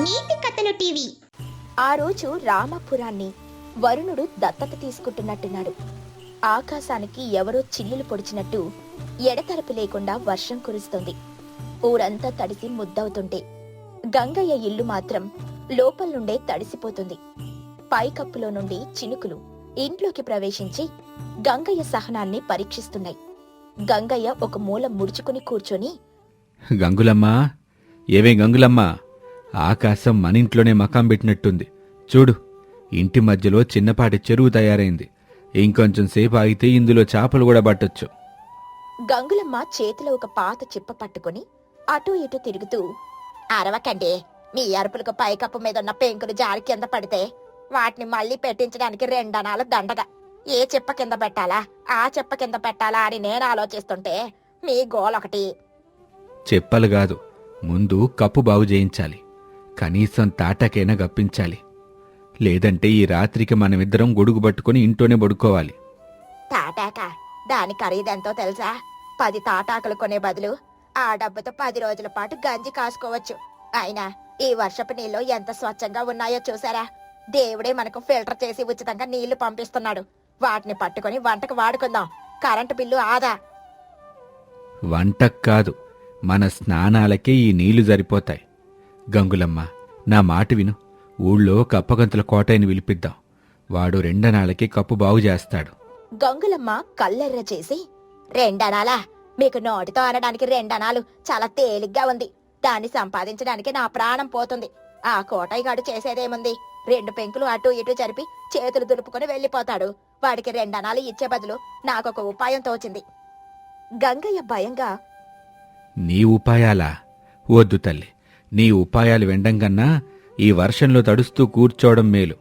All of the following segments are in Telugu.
నీతి కథలు టీవీ. ఆ రోజు రామపురాన్ని వరుణుడు దత్తత తీసుకుంటున్నట్టున్నాడు. ఆకాశానికి ఎవరో చిల్లులు పొడిచినట్టు ఎడతెరపి లేకుండా వర్షం కురుస్తుంది. ఊరంతా తడిసి ముద్దవుతుంటే గంగయ్య ఇల్లు మాత్రం లోపల నుండే తడిసిపోతుంది. పైకప్పులో నుండి చినుకులు ఇంట్లోకి ప్రవేశించి గంగయ్య సహనాన్ని పరీక్షిస్తున్నాయి. గంగయ్య ఒక మూల ముడుచుకుని కూర్చొని గంగులమ్మా ఏవే గంగులమ్మా? ఆకాశం మన ఇంట్లోనే మకాం పెట్టినట్టుంది. చూడు ఇంటి మధ్యలో చిన్నపాటి చెరువు తయారైంది. ఇంకొంచెం సేపు ఆగితే ఇందులో చేపలు కూడా పట్టొచ్చు. గంగులమ్మ చేతిలో ఒక పాత చిప్ప పట్టుకుని అటూ ఇటూ తిరుగుతూ అరవకండి మీ అరుపులకు పైకప్పు మీద ఉన్న పెంకులు జారి కింద పడితే వాటిని మళ్ళీ పెట్టించడానికి రెండనాలు దండగా. ఏ చెప్ప కింద పెట్టాలా? ఆ చెప్ప కింద పెట్టాలా అని నేను ఆలోచిస్తుంటే మీ గోల్ ఒకటి చెప్పలు కాదు ముందు కప్పు బాగు చేయించాలి. కనీసం తాటాకైనా గప్పించాలి. లేదంటే ఈ రాత్రికి మనమిద్దరం గొడుగు పట్టుకుని ఇంట్లోనే పడుకోవాలి. తాటాక దాని ఖరీదెంతో తెలుసా? పది తాటాకులు కొనే బదులు ఆ డబ్బుతో పది రోజుల పాటు గంజి కాసుకోవచ్చు. అయినా ఈ వర్షపు నీళ్ళు ఎంత స్వచ్ఛంగా ఉన్నాయో చూసారా? దేవుడే మనకు ఫిల్టర్ చేసి ఉచితంగా నీళ్ళు పంపిస్తున్నాడు. వాటిని పట్టుకొని వంటకు వాడుకుందాం. కరెంటు బిల్లు ఆదా. వంటకు కాదు మన స్నానాలకే ఈ నీళ్ళు సరిపోతాయి. గంగులమ్మ నా మాట విను. ఊళ్ళో కప్పగంతుల కోటయ్యని పిలిపిద్దాం. వాడు రెండనాళ్ళకి కప్పు బాగు చేస్తాడు. గంగులమ్మ కళ్ళెర్ర చేసి రెండనాలా? మీకు నోటితో అనడానికి రెండనాలు చాలా తేలిగ్గా ఉంది. దాన్ని సంపాదించడానికి నా ప్రాణం పోతుంది. ఆ కోటయ్య గాడు చేసేదేముంది? రెండు పెంకులు అటు ఇటు జరిపి చేతులు దులుపుకొని వెళ్ళిపోతాడు. వాడికి రెండనాలు ఇచ్చే బదులు నాకొక ఉపాయం తోచింది. గంగయ్య భయంగా నీ ఉపాయాలా? వద్దు తల్లి. నీ ఉపాయాలు వెండంగన్నా ఈ వర్షంలో తడుస్తూ కూర్చోవడం మేలు.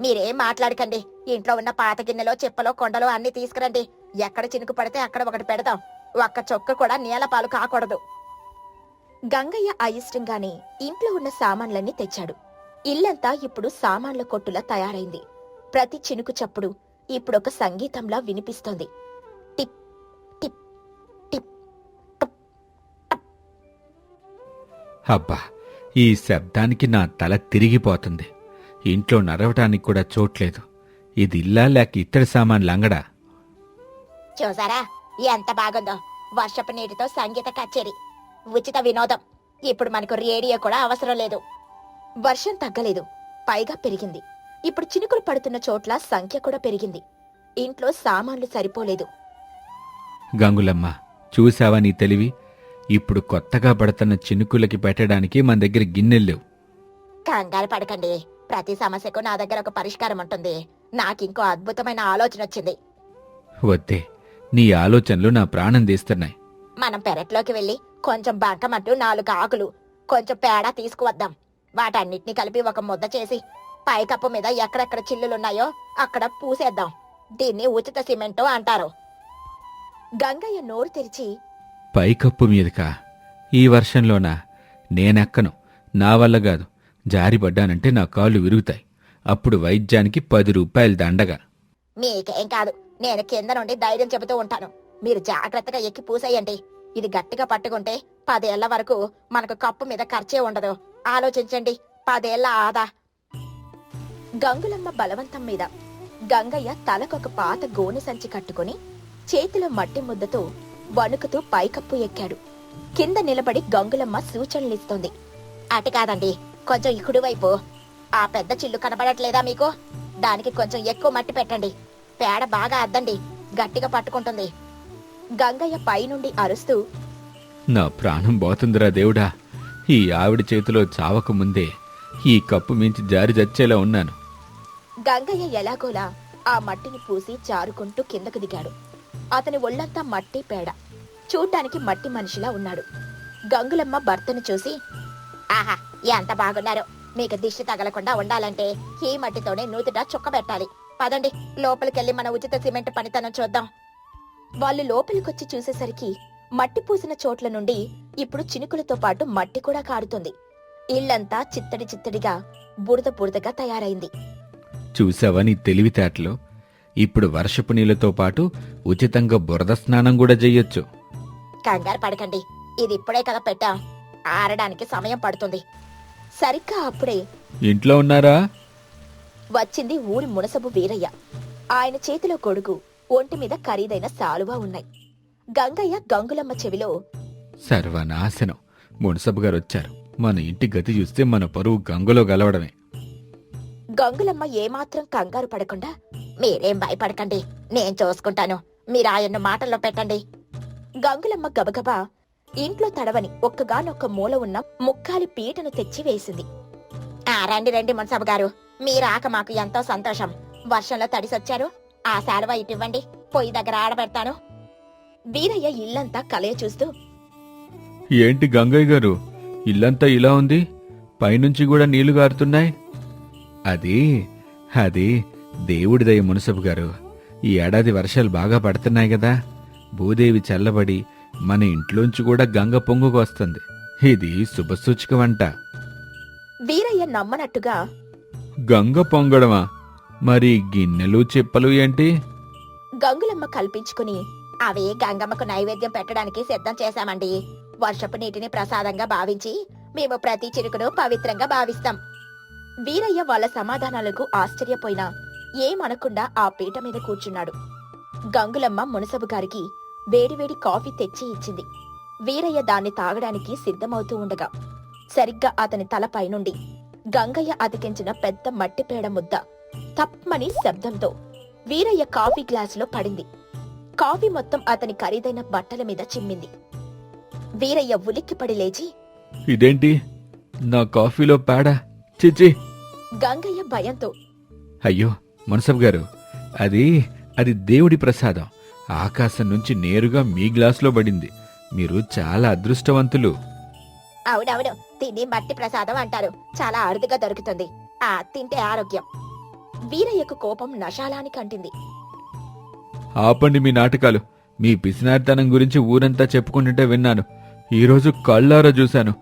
మీరేం మాట్లాడకండి. ఇంట్లో ఉన్న పాత గిన్నెలో చెప్పలో కొండలో అన్ని తీసుకురండి. ఎక్కడ చినుకు పడితే అక్కడ ఒకటి పెడదాం. ఒక్క చొక్క కూడా నేల పాలు కాకూడదు. గంగయ్య అయిష్టంగానే ఇంట్లో ఉన్న సామాన్లన్నీ తెచ్చాడు. ఇల్లంతా ఇప్పుడు సామాన్ల కొట్టులా తయారైంది. ప్రతి చినుకు చప్పుడు ఇప్పుడొక సంగీతంలా వినిపిస్తోంది. అబ్బా ఈ శబ్దానికి నా తల తిరిగిపోతుంది. ఇంట్లో నడవటానికి కూడా చోట్లేదు ఇది ఇల్లా లేక ఇత్తడి సామాన్లు అంగడా? చూసారా? ఎంత బాగుందో. వర్షపు నీటితో సంగీత కచేరి. ఉచిత వినోదం. ఇప్పుడు మనకు రేడియో కూడా అవసరం లేదు. వర్షం తగ్గలేదు. పైగా పెరిగింది. ఇప్పుడు చినుకులు పడుతున్న చోట్ల సంఖ్య కూడా పెరిగింది. ఇంట్లో సామాన్లు సరిపోలేదు. గంగులమ్మ చూసావా నీ తెలివి? ఇప్పుడు కొత్తగా పడుతున్న చినుకులకి పెట్టడానికి మన దగ్గర గిన్నెల్లేవు కంగారు పడకండి. ప్రతి సమస్యకు నా దగ్గర ఒక పరిష్కారం ఉంటుంది. నాకింకో అద్భుతమైన ఆలోచన వచ్చింది. వద్దే నీ ఆలోచనలు నా ప్రాణం తీస్తున్నాయి. మనం పెరట్లోకి వెళ్ళి కొంచెం బంకమట్టు నాలుగు ఆకులు కొంచెం పేడ తీసుకువద్దాం. వాటన్నిటిని కలిపి ఒక ముద్ద చేసి పైకప్పు మీద ఎక్కడెక్కడ చిల్లులున్నాయో అక్కడ పూసేద్దాం. దీన్ని ఉచిత సిమెంటు అంటారు. గంగయ్య నోరు తెరిచి పైకప్పు మీదకా. ఈ వర్షంలోనా? నేనెక్కను. నా వల్ల కాదు. జారిపడ్డానంటే నా కాళ్ళు విరుగుతాయి. అప్పుడు వైద్యానికి పది రూపాయలు దండగా. మీకేం కాదు. నేను కింద నుండి ధైర్యం చెబుతూ ఉంటాను. మీరు జాగ్రత్తగా ఎక్కి పూసేయండి. ఇది గట్టిగా పట్టుకుంటే పదేళ్ళ వరకు మనకు కప్పు మీద ఖర్చే ఉండదు. ఆలోచించండి. పదేళ్ళ ఆదా. గంగులమ్మ బలవంతం మీద గంగయ్య తలకొక పాత గోనె సంచి కట్టుకుని చేతిలో మట్టి ముద్దతో వణుకుతూ పైకప్పు ఎక్కాడు. కింద నిలబడి గంగులమ్మ సూచనలిస్తోంది. అటు కాదండి కొంచెం ఇకుడు వైపు ఆ పెద్ద చిల్లు కనబడట్లేదా మీకు? దానికి కొంచెం ఎక్కువ మట్టి పెట్టండి. పేడ బాగా అద్దండి గట్టిగా పట్టుకుంటుంది. గంగయ్య పైనుండి అరుస్తూ నా ప్రాణం పోతుందిరా దేవుడా. ఈ ఆవిడ చేతిలో చావక ముందే ఈ కప్పు మించి జారి చచ్చేలా ఉన్నాను. గంగయ్య ఎలాగోలా ఆ మట్టిని పూసి జారుకుంటూ కిందకు దిగాడు. అతని ఒళ్ళంతా మట్టి పేడ. చూడ్డానికి మట్టి మనిషిలా ఉన్నాడు. గంగులమ్మ భర్తను చూసి ఆహా ఎంత బాగున్నారు. మీకు దిష్టి తగలకుండా ఉండాలంటే ఈ మట్టితోనే నూతిట చుక్కబెట్టాలి పదండి లోపలికెళ్ళి మన ఉచిత సిమెంట్ పనితనం చూద్దాం. వాళ్ళు లోపలికొచ్చి చూసేసరికి మట్టి పూసిన చోట్ల నుండి ఇప్పుడు చినుకులతో పాటు మట్టి కూడా కారుతుంది. ఇళ్ళంతా చిత్తడి చిత్తడిగా బురద బురదగా తయారైంది. చూసావా నీ తెలివితేటలు? ఇప్పుడు వర్షపు నీళ్ళతో పాటు ఉచితంగా బురద స్నానం కూడా చెయ్యొచ్చు కంగారు పడకండి. ఇది ఇప్పుడే కదా పెట్టాం. ఆరడానికి సమయం పడుతుంది. సరిగ్గా అప్పుడే ఇంట్లో ఉన్నారా? వచ్చింది ఊరి మునసబు వీరయ్య. ఆయన చేతిలో కొడుకు ఒంటి మీద ఖరీదైన సాలువా ఉన్నాయి. గంగయ్య గంగులమ్మ చెవిలో సర్వనాశనం. మున్సబు గారు వచ్చారు. మన ఇంటి గతి చూస్తే మన పరువు గంగలో గలవడమే. గంగులమ్మ ఏమాత్రం కంగారు పడకుండా మీరేం భయపడకండి నేను చూసుకుంటాను. మీరు ఆయన్ను మాటల్లో పెట్టండి. గంగులమ్మ గబగబా ఇంట్లో తడవని ఒక్కగానొక్క మూల ఉన్న ముక్కాలి పీటను తెచ్చి వేసింది ఆ రండి రండి మున్సబు గారు. మీరాక మాకు ఎంతో సంతోషం. వర్షంలో తడిసొచ్చారు. ఆ శాలువ ఇటివ్వండి. పొయ్యి దగ్గర ఆడబెడతాను. వీరయ్య ఇల్లంతా కలయ చూస్తూ ఏంటి గంగయ్య గారు? ఇల్లంతా ఇలా ఉంది? పైనుంచి కూడా నీళ్ళు గారుతున్నాయి? అది అది దేవుడి దయ మునసబు గారు. ఈ ఏడాది వర్షాలు బాగా పడుతున్నాయి కదా. భూదేవి చల్లబడి మన ఇంట్లోంచి కూడా గంగ పొంగుకు వస్తుంది. ఇది శుభసూచకమంట. వీరయ్య నమ్మనట్టుగా గంగ పొంగడమా? మరి గిన్నెలు చిప్పలు ఏంటి? గంగులమ్మ కల్పించుకుని అవే గంగమ్మకు నైవేద్యం పెట్టడానికి సిద్ధం చేశామండి. వర్షపు నీటిని ప్రసాదంగా భావించి మేము ప్రతి చిరుకును పవిత్రంగా భావిస్తాం. వీరయ్య వాళ్ళ సమాధానాలకు ఆశ్చర్యపోయినా ఏమనకుండా ఆ పీట మీద కూర్చున్నాడు. గంగులమ్మ మునసబు గారికి వేడివేడి కాఫీ తెచ్చి ఇచ్చింది. వీరయ్య దాన్ని తాగడానికి సిద్ధమవుతూ ఉండగా సరిగ్గా అతని తలపై నుండి గంగయ్య అతికించిన పెద్ద మట్టి పేడ ముద్ద తప్పమని శబ్దంతో వీరయ్య కాఫీ గ్లాసులో పడింది. కాఫీ మొత్తం అతని ఖరీదైన బట్టల మీద చిమ్మింది. వీరయ్య ఉలిక్కిపడి లేచి ఇదేంటి? నా కాఫీలో పేడ? చిచి గంగయ్య భయంతో అయ్యో మునసబ్ గారు అది అది దేవుడి ప్రసాదం. ఆకాశం నుంచి నేరుగా మీ గ్లాసులో పడింది. మీరు చాలా అదృష్టవంతులు. అవునవును తిని మట్టి ప్రసాదం అంటారు. చాలా అరుదుగా దొరుకుతుంది. ఆ తింటే ఆరోగ్యం. వీరయ్యకు కోపం నశాలానికి అంటింది ఆపండి మీ నాటకాలు. మీ పిసినారితనం గురించి ఊరంతా చెప్పుకుంటుంటే విన్నాను. ఈరోజు కళ్ళారా చూశాను.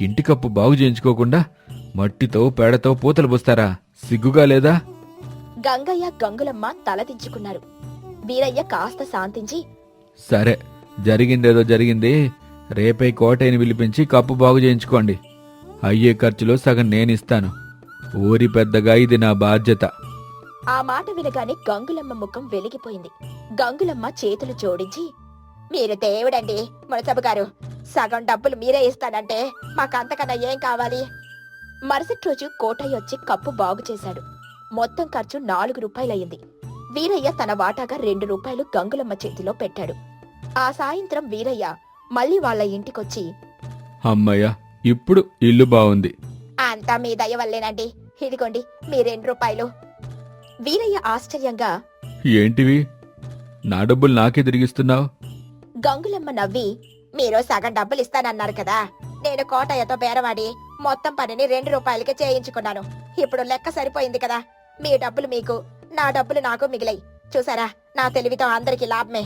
ఇంటి కప్పు బాగు చేయించుకోకుండా మట్టితో పేడతో పూతలు పోస్తారా? సిగ్గుగా లేదా? గంగయ్య గంగులమ్మ తలదించుకున్నారు వీరయ్య కాస్త శాంతించి సరే జరిగిందేదో జరిగింది రేపై కోటయ్యని పిలిపించి కప్పు బాగు చేయించుకోండి. అయ్యే ఖర్చులో సగం నేనిస్తాను. ఊరి పెద్దగా ఇది నా బాధ్యత. ఆ మాట వినగానే గంగులమ్మ ముఖం వెలిగిపోయింది. గంగులమ్మ చేతులు జోడించి మీరు దేవుడండి మునసబు గారు సగం డబ్బులు మీరే ఇస్తానంటే మాకంతకన్నా ఏం కావాలి? మరుసటి రోజు కోటయ్య వచ్చి కప్పు బాగు చేశాడు. మొత్తం ఖర్చు నాలుగు రూపాయలయ్యింది. వీరయ్య తన వాటాగా రెండు రూపాయలు గంగులమ్మ చేతిలో పెట్టాడు. ఆ సాయంత్రం వీరయ్య మళ్ళీ వాళ్ళ ఇంటికొచ్చి అమ్మయ్య ఇప్పుడు ఇల్లు బాగుంది అంతా మీ దయ వల్లేనండి. ఇదిగోండి మీ రెండు రూపాయలు. వీరయ్య ఆశ్చర్యంగా ఏంటివి? నా డబ్బులు నాకే తిరిగిస్తున్నావు? గంగులమ్మ నవ్వి మీరు సగం డబ్బులు ఇస్తానన్నారు కదా. నేను కోటయ్యతో బేరవాడి మొత్తం పనిని రెండు రూపాయలకి చేయించుకున్నాను. ఇప్పుడు లెక్క సరిపోయింది కదా. మీ డబ్బులు మీకు నా డబ్బులు నాకు మిగిలాయి. చూసారా? నా తెలివితో అందరికి లాభమే.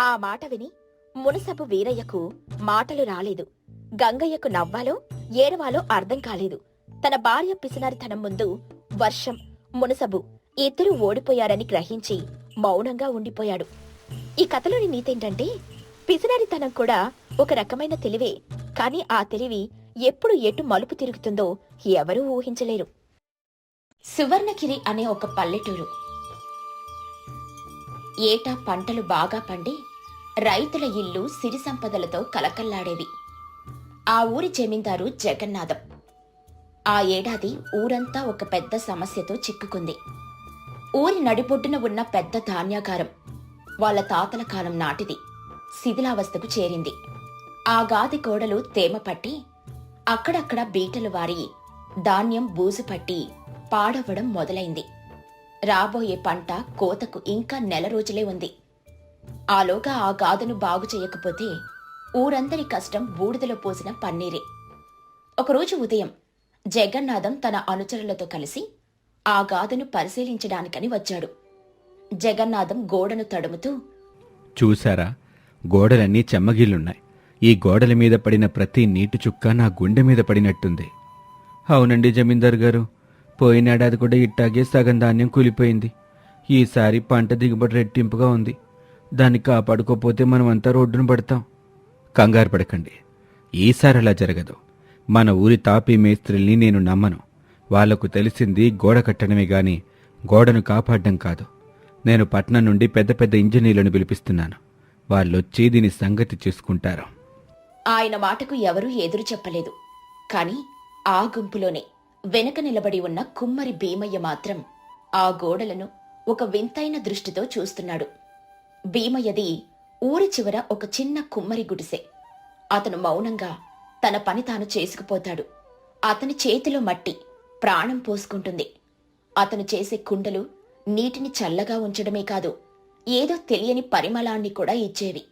ఆ మాట విని మునసబు వీరయ్యకు మాటలు రాలేదు. గంగయ్యకు నవ్వాలో ఏడవాలో అర్థం కాలేదు. తన భార్య పిసినారితనం ముందు వర్షం మునసబు ఇద్దరూ ఓడిపోయారని గ్రహించి మౌనంగా ఉండిపోయాడు. ఈ కథలోని నీతేంటంటే పిసినారితనం కూడా ఒక రకమైన తెలివే కానీ ఆ తెలివి ఎప్పుడు ఎటు మలుపు తిరుగుతుందో ఎవరూ ఊహించలేరు. సువర్ణగిరి అనే ఒక పల్లెటూరు. ఏటా పంటలు బాగా పండి రైతుల ఇల్లు సిరి సంపదలతో కలకల్లాడేవి. ఆ ఊరి జమీందారు జగన్నాథం. ఆ ఏడాది ఊరంతా ఒక పెద్ద సమస్యతో చిక్కుకుంది. ఊరి నడిబొడ్డున ఉన్న పెద్ద ధాన్యాగారం వాళ్ళ తాతల కాలం నాటిది. శిథిలావస్థకు చేరింది. ఆ గాది గోడలు తేమ పట్టి అక్కడక్కడ బీటలు వారి ధాన్యం బూజు పట్టి పాడవడం మొదలైంది. రాబోయే పంట కోతకు ఇంకా నెల రోజులే ఉంది. ఆలోగా ఆ గాథను బాగు చేయకపోతే ఊరందరి కష్టం బూడిదలో పోసిన పన్నీరే. ఒకరోజు ఉదయం జగన్నాథం తన అనుచరులతో కలిసి ఆ గాథను పరిశీలించడానికని వచ్చాడు. జగన్నాథం గోడను తడుముతూ చూసారా గోడలన్నీ చెమ్మగిల్లున్నాయి ఈ గోడల మీద పడిన ప్రతి నీటి చుక్క నా గుండె మీద పడినట్టుంది. అవునండి జమీందార్ గారు. పోయినేడాది కూడా ఇట్టాగే సగం ధాన్యం కూలిపోయింది. ఈసారి పంట దిగుబడి రెట్టింపుగా ఉంది. దాన్ని కాపాడుకోపోతే మనం అంతా రోడ్డును పడతాం. కంగారు పడకండి. ఈసారి అలా జరగదు. మన ఊరి తాపీ మేస్త్రిల్ని నేను నమ్మను. వాళ్ళకు తెలిసింది గోడ కట్టడమే గాని గోడను కాపాడడం కాదు. నేను పట్నం నుండి పెద్ద పెద్ద ఇంజనీర్లను పిలిపిస్తున్నాను. వాళ్ళొచ్చి దీని సంగతి చూసుకుంటారు. ఆయన మాటకు ఎవరూ ఎదురు చెప్పలేదు. కాని ఆ గుంపులోనే వెనక నిలబడి ఉన్న కుమ్మరి భీమయ్య మాత్రం ఆ గోడలను ఒక వింతైన దృష్టితో చూస్తున్నాడు. భీమయ్యది ఊరి చివర ఒక చిన్న కుమ్మరి గుడిసె. అతను మౌనంగా తన పని తాను చేసుకుపోతాడు. అతని చేతిలో మట్టి ప్రాణం పోసుకుంటుంది. అతను చేసే కుండలు నీటిని చల్లగా ఉంచడమే కాదు ఏదో తెలియని పరిమళాన్ని కూడా ఇచ్చేవి.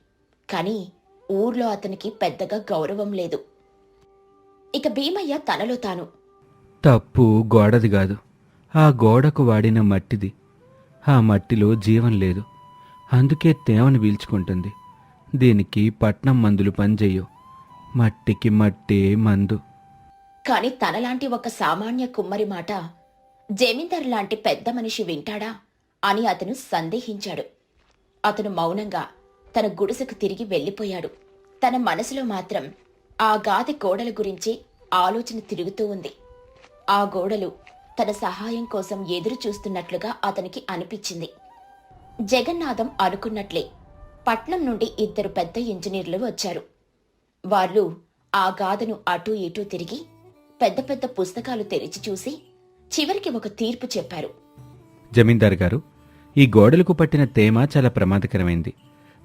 కానీ ఊర్లో అతనికి పెద్దగా గౌరవం లేదు. ఇక భీమయ్య తనలో తాను తప్పు గోడది కాదు. ఆ గోడకు వాడిన మట్టిది. ఆ మట్టిలో జీవం లేదు. అందుకే తేమను పీల్చుకుంటుంది. దీనికి పట్నం మందులు పనిచేయవు మట్టికి మట్టే మందు. కాని తనలాంటి ఒక సామాన్య కుమ్మరి మాట జమీందారు లాంటి పెద్ద మనిషి వింటాడా అని అతను సందేహించాడు. అతను మౌనంగా తన గుడిసెకు తిరిగి వెళ్ళిపోయాడు. తన మనసులో మాత్రం ఆ గాది గోడల గురించి ఆలోచన తిరుగుతూ ఉంది. ఆ గోడలు తన సహాయం కోసం ఎదురు చూస్తున్నట్లుగా అతనికి అనిపించింది. జగన్నాథం అనుకున్నట్లే పట్నం నుండి ఇద్దరు పెద్ద ఇంజనీర్లు వచ్చారు. వాళ్ళు ఆ గాథను అటూ ఇటూ తిరిగి పెద్ద పెద్ద పుస్తకాలు తెరిచి చూసి చివరికి ఒక తీర్పు చెప్పారు. జమీందార్ గారు ఈ గోడలకు పట్టిన తేమ చాలా ప్రమాదకరమైంది.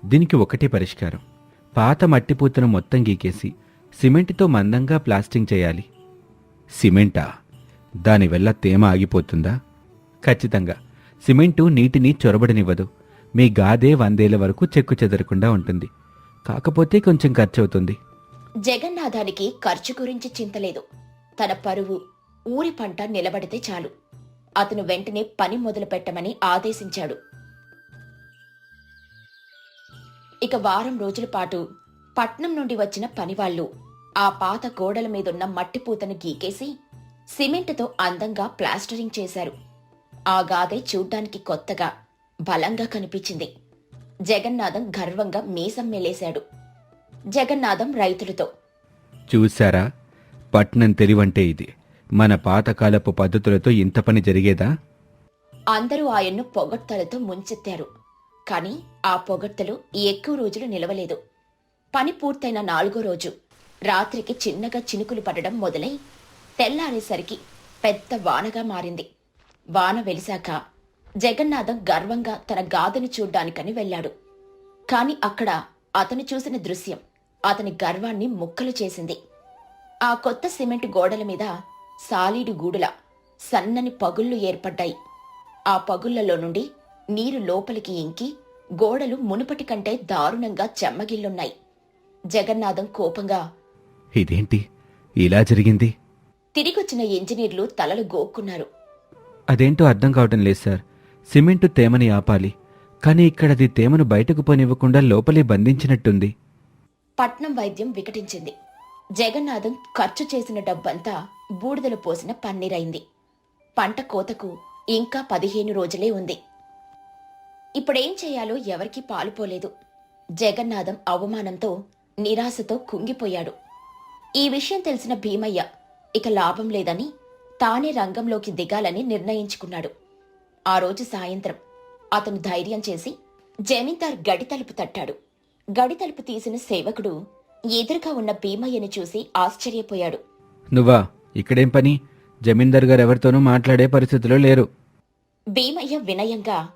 దీనికి ఒకటే పరిష్కారం. పాత మట్టిపూతను మొత్తం గీకేసి సిమెంట్తో మందంగా ప్లాస్టింగ్ చేయాలి. సిమెంటా? దానివల్ల తేమ ఆగిపోతుందా? ఖచ్చితంగా. సిమెంటు నీటిని చొరబడనివ్వదు. మీ గాదే వందేళ్ళ వరకు చెక్కు చెదరకుండా ఉంటుంది. కాకపోతే కొంచెం ఖర్చవుతుంది. జగన్నాథానికి ఖర్చు గురించి చింతలేదు తన పరువు ఊరి పంట నిలబడితే చాలు. అతను వెంటనే పని మొదలు పెట్టమని ఆదేశించాడు. ఇక వారం రోజుల పాటు పట్నం నుండి వచ్చిన పనివాళ్ళు ఆ పాత గోడల మీదున్న మట్టి పూతను గీకేసి సిమెంటుతో అందంగా ప్లాస్టరింగ్ చేశారు. ఆ గాదే చూడ్డానికి కొత్తగా బలంగా కనిపించింది. జగన్నాథం గర్వంగా మీసం మెలేశాడు. జగన్నాథం రైతులతో చూశారా? పట్నం తెలివంటే ఇది. మన పాతకాలపు పద్ధతులతో ఇంత పని జరిగేదా? అందరూ ఆయన్ను పొగడ్తలతో ముంచెత్తారు. కాని ఆ పొగడ్తలు ఎక్కువ రోజులు నిలవలేదు. పని పూర్తయిన నాలుగో రోజు రాత్రికి చిన్నగా చినుకులు పడడం మొదలై తెల్లారేసరికి పెద్ద వానగా మారింది. వాన వెలిశాక జగన్నాథం గర్వంగా తన గాథను చూడ్డానికని వెళ్ళాడు. కాని అక్కడ అతను చూసిన దృశ్యం అతని గర్వాన్ని ముక్కలు చేసింది. ఆ కొత్త సిమెంట్ గోడల మీద సాలీడు గూడుల సన్నని పగుళ్ళు ఏర్పడ్డాయి. ఆ పగుళ్ళలో నుండి నీరు లోపలికి ఇంకి గోడలు మునుపటి కంటే దారుణంగా చెమ్మగిల్లున్నాయి జగన్నాథం కోపంగా ఇదేంటి? ఇలా జరిగింది? తిరిగొచ్చిన ఇంజనీర్లు తలలు గోక్కున్నారు. అదేంటో అర్థం కావటం లేదు సార్. సిమెంటు తేమని ఆపాలి. కానీ ఇక్కడది తేమను బయటకు పోనివ్వకుండా లోపలే బంధించినట్టుంది. పట్నం వైద్యం వికటించింది. జగన్నాథం ఖర్చు చేసిన డబ్బంతా బూడిదలు పోసిన పన్నీరైంది. పంట కోతకు ఇంకా పదిహేను రోజులే ఉంది. ఇప్పుడేం చేయాలో ఎవరికీ పాలుపోలేదు జగన్నాథం అవమానంతో నిరాశతో కుంగిపోయాడు. ఈ విషయం తెలిసిన భీమయ్య ఇక లాభం లేదని తానే రంగంలోకి దిగాలని నిర్ణయించుకున్నాడు. ఆ రోజు సాయంత్రం అతను ధైర్యం చేసి జమీందార్ గడి తలుపు తట్టాడు. గడి తలుపు తీసిన సేవకుడు ఎదురుగా ఉన్న భీమయ్యని చూసి ఆశ్చర్యపోయాడు. నువ్వా? ఇక్కడేం పని? జమీందార్ గారు ఎవరితోనూ మాట్లాడే పరిస్థితిలో లేరు. భీమయ్య వినయంగా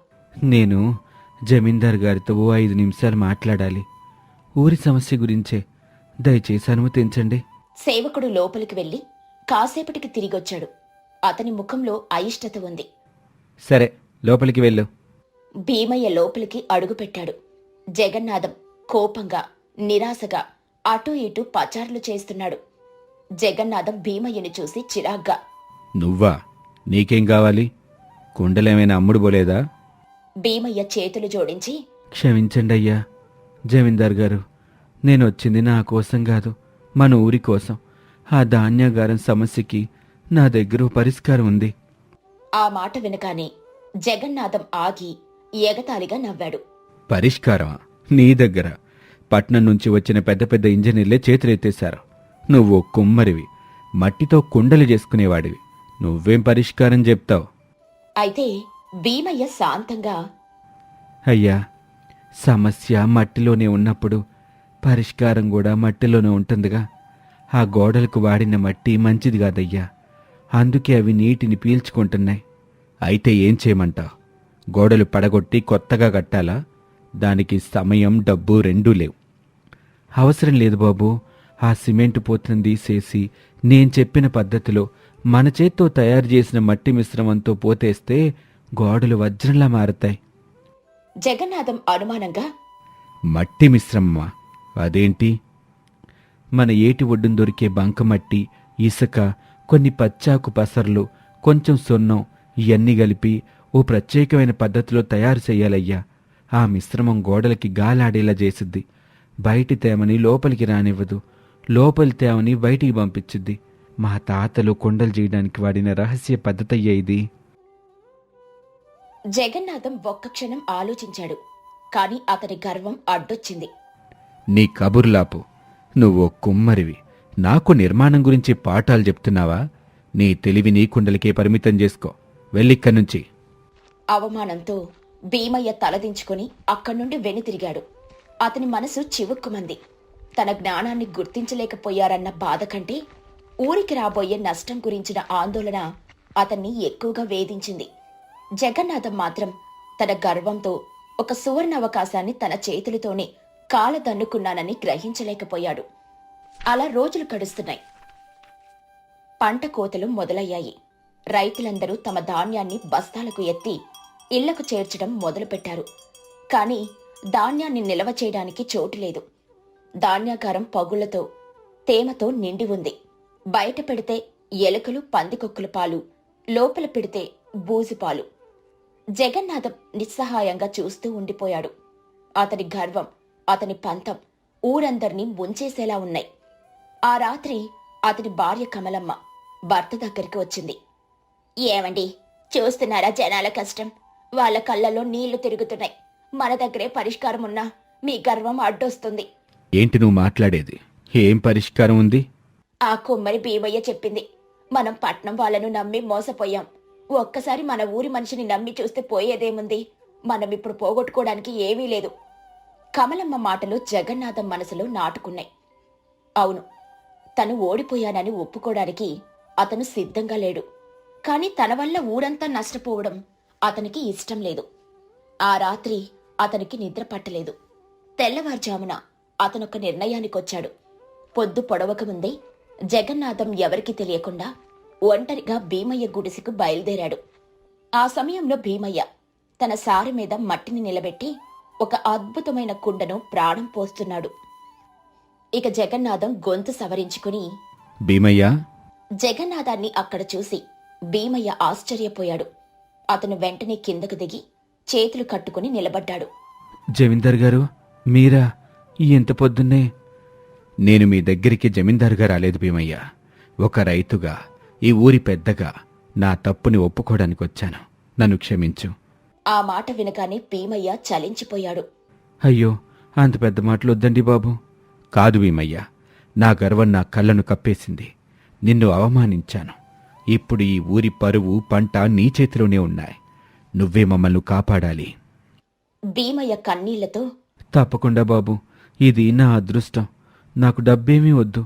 నేను జమీందార్ గారితో ఓ ఐదు నిమిషాలు మాట్లాడాలి. ఊరి సమస్య గురించే దయచేసి అనుమతించండి. సేవకుడు లోపలికి వెళ్ళి కాసేపటికి తిరిగొచ్చాడు. అతని ముఖంలో అయిష్టత ఉంది. సరే లోపలికి వెళ్ళు. భీమయ్య లోపలికి అడుగుపెట్టాడు జగన్నాథం కోపంగా నిరాశగా అటూ ఇటూ పచారులు చేస్తున్నాడు. జగన్నాథం భీమయ్యని చూసి చిరాగ్గా నువ్వా? నీకేం కావాలి? కుండలేమైనా అమ్ముడు పోలేదా? భీమయ్య చేతులు జోడించి క్షమించండి అయ్యా జమీందార్ గారు నేను వచ్చింది నా కోసం కాదు మన ఊరి కోసం. ఆ ధాన్యాగారం సమస్యకి నా దగ్గర పరిష్కారం ఉంది. ఆ మాట వినగానే జగన్నాథం ఆగి ఎగతాళిగా నవ్వాడు. పరిష్కారమా? నీ దగ్గర. పట్నం నుంచి వచ్చిన పెద్ద పెద్ద ఇంజనీర్లే చేతులెత్తేశారు. నువ్వు కుమ్మరివి. మట్టితో కుండలు చేసుకునేవాడివి. నువ్వేం పరిష్కారం చెప్తావు? అయితే భీమయ్య శాంతంగా అయ్యా సమస్య మట్టిలోనే ఉన్నప్పుడు పరిష్కారం కూడా మట్టిలోనే ఉంటుందిగా. ఆ గోడలకు వాడిన మట్టి మంచిది కాదయ్యా. అందుకే అవి నీటిని పీల్చుకుంటున్నాయి. అయితే ఏం చేయమంటావు? గోడలు పడగొట్టి కొత్తగా కట్టాలా? దానికి సమయం డబ్బు రెండూ లేవు. అవసరం లేదు బాబు. ఆ సిమెంట్ పోతను తీసేసి నేను చెప్పిన పద్ధతిలో మన చేత్తో తయారు చేసిన మట్టి మిశ్రమంతో పోతేస్తే గోడలు వజ్రంలా మారతాయి. జగన్నాథం అనుమానంగా మట్టి మిశ్రమమా? అదేంటి? మన ఏటి ఒడ్డున దొరికే బంకమట్టి ఇసుక కొన్ని పచ్చాకు పసర్లు కొంచెం సున్నం ఇవన్నీ కలిపి ఓ ప్రత్యేకమైన పద్ధతిలో తయారు చెయ్యాలయ్యా. ఆ మిశ్రమం గోడలకి గాలాడేలా చేసిద్ది. బయటి తేమని లోపలికి రానివ్వదు. లోపలి తేమని బయటికి పంపించిద్ది. మా తాతలు కొండలు చేయడానికి వాడిన రహస్య పద్ధతి అయ్యా ఇది. జగన్నాథం ఒక్క క్షణం ఆలోచించాడు. కాని అతని గర్వం అడ్డొచ్చింది. నీ కబుర్లాపు. నువ్వు కుమ్మరివి. నాకు నిర్మాణం గురించి పాఠాలు చెప్తున్నావా? నీ తెలివి నీ కుండలకే పరిమితం చేసుకో. వెళ్ళిక్కడి నుంచి అవమానంతో భీమయ్య తలదించుకుని అక్కడి నుండి వెనుతిరిగాడు అతని మనసు చివుక్కుమంది. తన జ్ఞానాన్ని గుర్తించలేకపోయారన్న బాధ కంటే ఊరికి రాబోయే నష్టం గురించిన ఆందోళన అతన్ని ఎక్కువగా వేధించింది. జగన్నాథం మాత్రం తన గర్వంతో ఒక సువర్ణ అవకాశాన్ని తన చేతులతోనే కాలదన్నుకున్నానని గ్రహించలేకపోయాడు. అలా రోజులు గడుస్తున్నాయి. పంట కోతలు మొదలయ్యాయి. రైతులందరూ తమ ధాన్యాన్ని బస్తాలకు ఎత్తి ఇళ్ళకు చేర్చడం మొదలుపెట్టారు. కాని ధాన్యాన్ని నిల్వ చేయడానికి చోటు లేదు. ధాన్యాగారం పగుళ్ళతో తేమతో నిండి ఉంది. బయట పెడితే ఎలుకలు పందికొక్కుల పాలు లోపల పెడితే బూజు పాలు. జగన్నాథం నిస్సహాయంగా చూస్తూ ఉండిపోయాడు. అతని గర్వం అతని పంతం ఊరందర్నీ ముంచేసేలా ఉన్నాయి. ఆ రాత్రి అతని భార్య కమలమ్మ భర్త దగ్గరికి వచ్చింది. ఏమండి చూస్తున్నారా జనాల కష్టం? వాళ్ళ కళ్ళలో నీళ్ళు తిరుగుతున్నాయి. మన దగ్గరే పరిష్కారం ఉన్నా మీ గర్వం అడ్డొస్తుంది. ఏంటి నువ్వు మాట్లాడేది? ఏం పరిష్కారం ఉంది? ఆ కుమ్మరి భీమయ్య చెప్పింది. మనం పట్నం వాళ్ళను నమ్మి మోసపోయాం. ఒక్కసారి మన ఊరి మనిషిని నమ్మి చూస్తే పోయేదేముంది? మనం ఇప్పుడు పోగొట్టుకోవడానికి ఏమీ లేదు. కమలమ్మ మాటలు జగన్నాథం మనసులో నాటుకున్నాయి. అవును తను ఓడిపోయానని ఒప్పుకోవడానికి అతను సిద్ధంగా లేడు. కాని తన వల్ల ఊరంతా నష్టపోవడం అతనికి ఇష్టం లేదు. ఆ రాత్రి అతనికి నిద్ర పట్టలేదు. తెల్లవారుజామున అతనొక నిర్ణయానికొచ్చాడు. పొద్దు పొడవక ముందే జగన్నాథం ఎవరికి తెలియకుండా ఒంటరిగా భీమయ్య గుడిసెకు బయలుదేరాడు. ఆ సమయంలో భీమయ్య తన సారి మీద మట్టిని నిలబెట్టి ఒక అద్భుతమైన కుండను ప్రాణం పోస్తున్నాడు. ఇక జగన్నాథం గొంతు సవరించుకుని భీమయ్య? జగన్నాథాన్ని అక్కడ చూసి భీమయ్య ఆశ్చర్యపోయాడు. అతను వెంటనే కిందకు దిగి చేతులు కట్టుకుని నిలబడ్డాడు. జమీందార్ గారు మీరా ఎంత పొద్దున్నే? నేను మీ దగ్గరికి జమీందారుగా రాలేదు భీమయ్య. ఒక రైతుగా ఈ ఊరి పెద్దగా నా తప్పుని ఒప్పుకోవడానికి వచ్చాను. నన్ను క్షమించు. ఆ మాట వినగానే భీమయ్య చలించిపోయాడు. అయ్యో అంత పెద్ద మాటలు వద్దండి బాబు. కాదు భీమయ్య నా గర్వం నా కళ్ళను కప్పేసింది. నిన్ను అవమానించాను. ఇప్పుడు ఈ ఊరి పరువు పంట నీ చేతిలోనే ఉన్నాయి. నువ్వే మమ్మల్ని కాపాడాలి. భీమయ్య కన్నీళ్ళతో తప్పకుండా బాబు ఇది నా అదృష్టం. నాకు డబ్బేమీ వద్దు.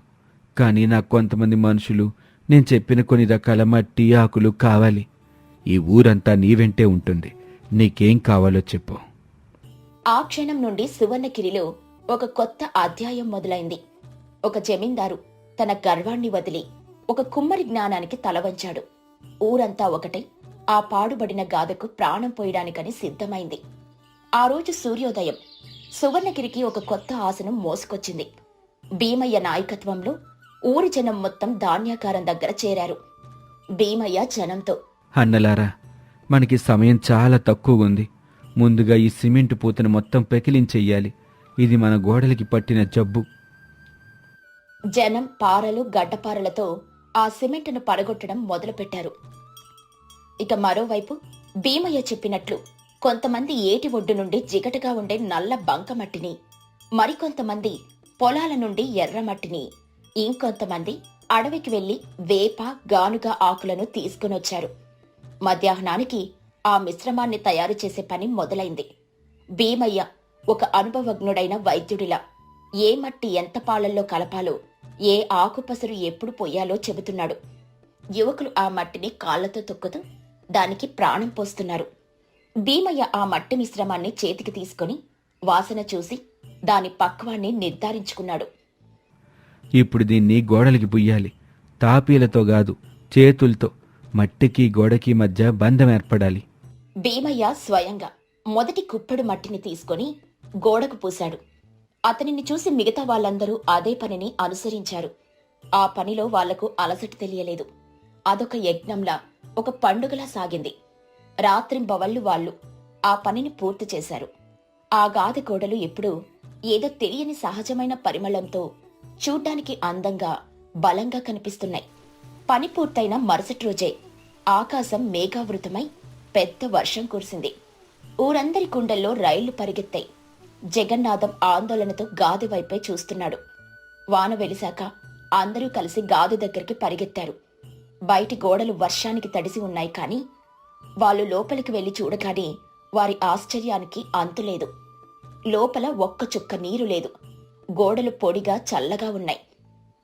కానీ నాకు కొంతమంది మనుషులు నేను చెప్పిన కొన్ని రకాల మట్టి ఆకులు కావాలి. ఈ ఊరంతా నీ వెంటే ఉంటుంది. నీకేం కావాలో చెప్పు. ఆ క్షణం నుండి సువర్ణగిరిలో ఒక కొత్త అధ్యాయం మొదలైంది. ఒక జమీందారు తన గర్వాన్ని వదిలి ఒక కుమ్మరి జ్ఞానానికి తలవంచాడు. ఊరంతా ఒకటై ఆ పాడుబడిన గాథకు ప్రాణం పోయడానికని సిద్ధమైంది. ఆ రోజు సూర్యోదయం సువర్ణగిరికి ఒక కొత్త ఆసనం మోసుకొచ్చింది. భీమయ్య నాయకత్వంలో ఊరి జనం మొత్తం ధాన్యాకారం దగ్గర చేరారు. భీమయ్య జనంతో అన్నలారా మనకి సమయం చాలా తక్కువ ఉంది. ముందుగా ఈ సిమెంట్ పూతను మొత్తం పెకిలించెయ్యాలి ఇది మన గోడలకి పట్టిన జబ్బు. జనం పారలు గడ్డపారలతో ఆ సిమెంటును పడగొట్టడం మొదలుపెట్టారు. ఇక మరోవైపు భీమయ్య చెప్పినట్లు కొంతమంది ఏటి ఒడ్డు నుండి జిగటగా ఉండే నల్ల బంకమట్టిని మరికొంతమంది పొలాల నుండి ఎర్రమట్టిని ఇంకొంతమంది అడవికి వెళ్ళి వేప గానుగ ఆకులను తీసుకునొచ్చారు. మధ్యాహ్నానికి ఆ మిశ్రమాన్ని తయారు చేసే పని మొదలైంది. భీమయ్య ఒక అనుభవజ్ఞుడైన వైద్యుడిలా ఏ మట్టి ఎంత పాలల్లో కలపాలో ఏ ఆకుపసరు ఎప్పుడు పొయ్యాలో చెబుతున్నాడు. యువకులు ఆ మట్టిని కాళ్ళతో తొక్కుతూ దానికి ప్రాణం పోస్తున్నారు. భీమయ్య ఆ మట్టి మిశ్రమాన్ని చేతికి తీసుకొని వాసన చూసి దాని పక్వాన్ని నిర్ధారించుకున్నాడు. ఇప్పుడు దీన్ని గోడలకి పుయ్యాలి. తాపీలతో కాదు చేతులతో మట్టికి గోడకి మధ్య బంధం ఏర్పడాలి. భీమయ్య స్వయంగా మొదటి కుప్పెడు మట్టిని తీసుకొని గోడకు పూశాడు. అతనిని చూసి మిగతా వాళ్ళందరూ అదే పనిని అనుసరించారు. ఆ పనిలో వాళ్ళకు అలసట తెలియలేదు. అదొక యజ్ఞంలా ఒక పండుగలా సాగింది. రాత్రింబవళ్ళు వాళ్ళు ఆ పనిని పూర్తి చేశారు. ఆ గాది గోడలు ఎప్పుడు ఏదో తెలియని సహజమైన పరిమళంతో చూడ్డానికి అందంగా బలంగా కనిపిస్తున్నాయి. పని పూర్తయిన మరుసటి రోజే ఆకాశం మేఘావృతమై పెద్ద వర్షం కురిసింది. ఊరందరి కుండల్లో రైళ్ళు పరిగెత్తాయి. జగన్నాథం ఆందోళనతో గాది వైపే చూస్తున్నాడు. వాన వెలిశాక అందరూ కలిసి గాది దగ్గరికి పరిగెత్తారు. బయటి గోడలు వర్షానికి తడిసి ఉన్నాయి కానీ వాళ్ళు లోపలికి వెళ్ళి చూడగానే వారి ఆశ్చర్యానికి అంతులేదు. లోపల ఒక్క చుక్క నీరు లేదు. గోడలు పొడిగా చల్లగా ఉన్నాయి.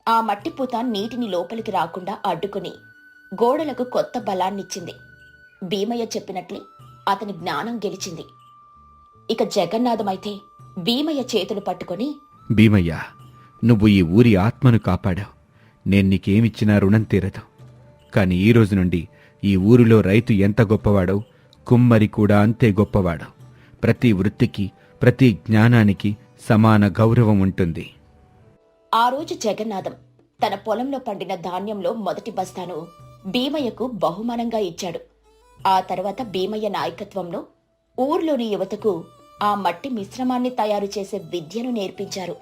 ఆ మట్టిపూత నీటిని లోపలికి రాకుండా అడ్డుకుని గోడలకు కొత్త బలాన్నిచ్చింది. భీమయ్య చెప్పినట్లే అతని జ్ఞానం గెలిచింది. ఇక జగన్నాథమైతే భీమయ్య చేతులు పట్టుకొని భీమయ్య నువ్వు ఈ ఊరి ఆత్మను కాపాడావు. నేను నీకేమిచ్చినా రుణం తీరదు. కాని ఈ రోజు నుండి ఈ ఊరిలో రైతు ఎంత గొప్పవాడో కుమ్మరి కూడా అంతే గొప్పవాడు. ప్రతి వృత్తికి ప్రతి జ్ఞానానికి సమాన గౌరవం ఉంటుంది. ఆ రోజు జగన్నాథం తన పొలంలో పండిన ధాన్యంలో మొదటి బస్తాను భీమయ్యకు బహుమానంగా ఇచ్చాడు. ఆ తర్వాత భీమయ్య నాయకత్వంలో ఊర్లోని యువతకు ఆ మట్టి మిశ్రమాన్ని తయారు చేసే విద్యను నేర్పించారు.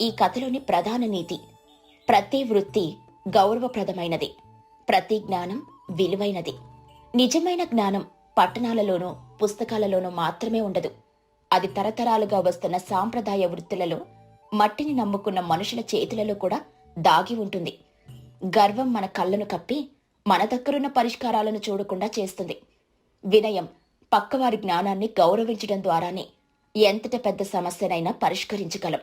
ఈ కథలోని ప్రధాన నీతి ప్రతి వృత్తి గౌరవప్రదమైనది ప్రతి జ్ఞానం విలువైనది. నిజమైన జ్ఞానం పట్టణాలలోనూ పుస్తకాలలోనూ మాత్రమే ఉండదు. అది తరతరాలుగా వస్తున్న సాంప్రదాయ వృత్తులలో మట్టిని నమ్ముకున్న మనుషుల చేతులలో కూడా దాగి ఉంటుంది. గర్వం మన కళ్ళను కప్పి మన దగ్గరున్న పరిష్కారాలను చూడకుండా చేస్తుంది. వినయం పక్కవారి జ్ఞానాన్ని గౌరవించడం ద్వారానే ఎంతటి పెద్ద సమస్యనైనా పరిష్కరించగలం.